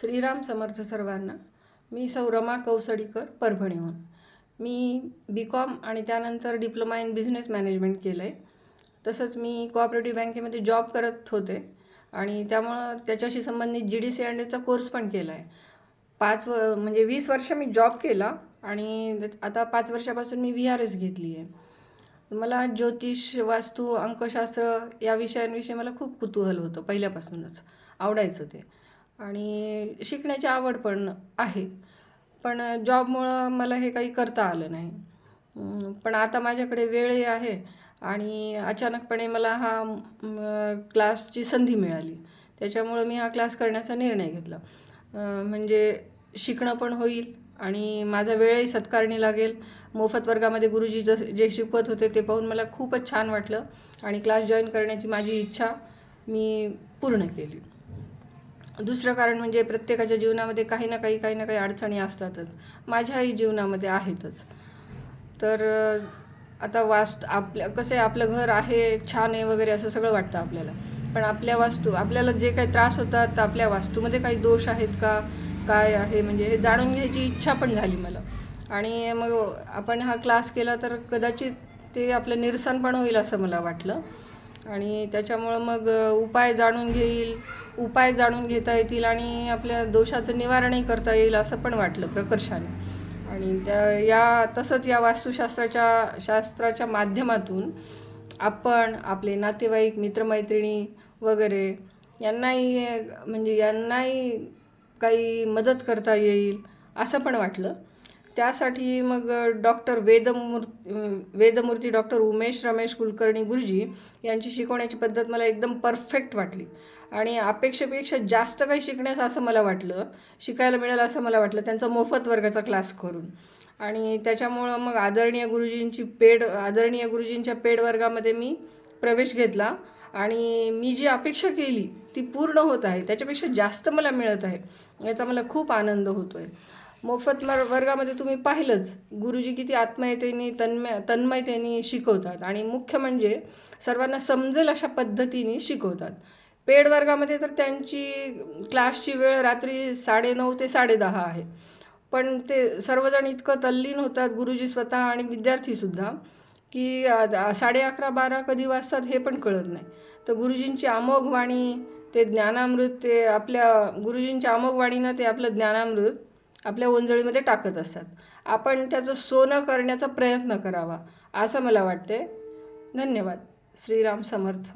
श्रीराम समर्थ सर्वांना. मी सौरमा कौसडीकर परभणीहून. मी बी कॉम आणि त्यानंतर डिप्लोमा इन बिझनेस मॅनेजमेंट केलं आहे तसंच मी कोऑपरेटिव्ह बँकेमध्ये जॉब करत होते. आणि त्यामुळं त्याच्याशी संबंधित जी डी सी एन एचा कोर्स पण केला आहे पाच व म्हणजे वीस वर्ष मी जॉब केला आणि आता पाच वर्षापासून मी व्ही आर एस घेतली आहे मला ज्योतिष वास्तू अंकशास्त्र या विषयांविषयी मला खूप कुतूहल होतं पहिल्यापासूनच. आवडायचं ते. आणि शिकण्याची आवड पण आहे. पण जॉबमुळं मला हे काही करता आलं नाही. पण आता माझ्याकडे वेळही आहे आणि अचानकपणे मला हा क्लासची संधी मिळाली. त्याच्यामुळं मी हा क्लास करण्याचा निर्णय घेतला. म्हणजे शिकणं पण होईल आणि माझा वेळही सत्कारणी लागेल. मोफत वर्गामध्ये गुरुजी जस जे शिकवत होते ते पाहून मला खूपच छान वाटलं आणि क्लास जॉईन करण्याची माझी इच्छा मी पूर्ण केली. दुसरं कारण म्हणजे प्रत्येकाच्या जीवनामध्ये काही ना काही काही ना काही अडचणी असतातच. माझ्याही जीवनामध्ये आहेतच. तर आता वास्तू आपल्या कसं आहे आपलं घर आहे छान आहे वगैरे असं सगळं वाटतं आपल्याला. पण आपल्या वास्तू आपल्याला जे काही त्रास होतात आपल्या वास्तूमध्ये काही दोष आहेत का? काय आहे? म्हणजे हे जाणून घ्यायची इच्छा पण झाली मला. आणि मग आपण हा क्लास केला तर कदाचित ते आपलं निरसन पण होईल असं मला वाटलं. आणि त्याच्यामुळं मग उपाय जाणून घेईल उपाय जाणून घेता येतील आणि आपल्या दोषाचं निवारणही करता येईल असं पण वाटलं प्रकर्षाने. आणि त्या या तसंच या वास्तुशास्त्राच्या शास्त्राच्या माध्यमातून आपण आपले नातेवाईक मित्रमैत्रिणी वगैरे यांनाही म्हणजे यांनाही काही मदत करता येईल असं पण वाटलं. त्यासाठी मग डॉक्टर वेदमूर वेदमूर्ती डॉक्टर उमेश रमेश कुलकर्णी गुरुजी यांची शिकवण्याची पद्धत मला एकदम परफेक्ट वाटली. आणि अपेक्षेपेक्षा जास्त काही शिकण्यास असं मला वाटलं शिकायला मिळेल असं मला वाटलं त्यांचा मोफत वर्गाचा क्लास करून. आणि त्याच्यामुळं मग आदरणीय गुरुजींची पेड आदरणीय गुरुजींच्या पेड वर्गामध्ये मी प्रवेश घेतला. आणि मी जी अपेक्षा केली ती पूर्ण होत आहे त्याच्यापेक्षा जास्त मला मिळत आहे याचा मला खूप आनंद होतो आहे मोफत मर वर्गामध्ये तुम्ही पाहिलंच. गुरुजी किती आत्मयतेने तन्मय तन्मयतेने शिकवतात. आणि मुख्य म्हणजे सर्वांना समजेल अशा पद्धतीने शिकवतात. पेड वर्गामध्ये तर त्यांची क्लासची वेळ रात्री साडेनऊ ते साडेदहा आहे. पण ते सर्वजण इतकं तल्लीन होतात गुरुजी स्वतः आणि विद्यार्थीसुद्धा की साडे अकरा बारा कधी वाजतात हे पण कळत नाही. तर गुरुजींची अमोघ वाणी ते ज्ञानामृत ते आपल्या गुरुजींच्या अमोघ वाणीनं ते आपलं ज्ञानामृत आपल्या ओंजळीमध्ये टाकत असतात. आपण त्याचं सोनं करण्याचा प्रयत्न करावा असं मला वाटते धन्यवाद. श्रीराम समर्थ.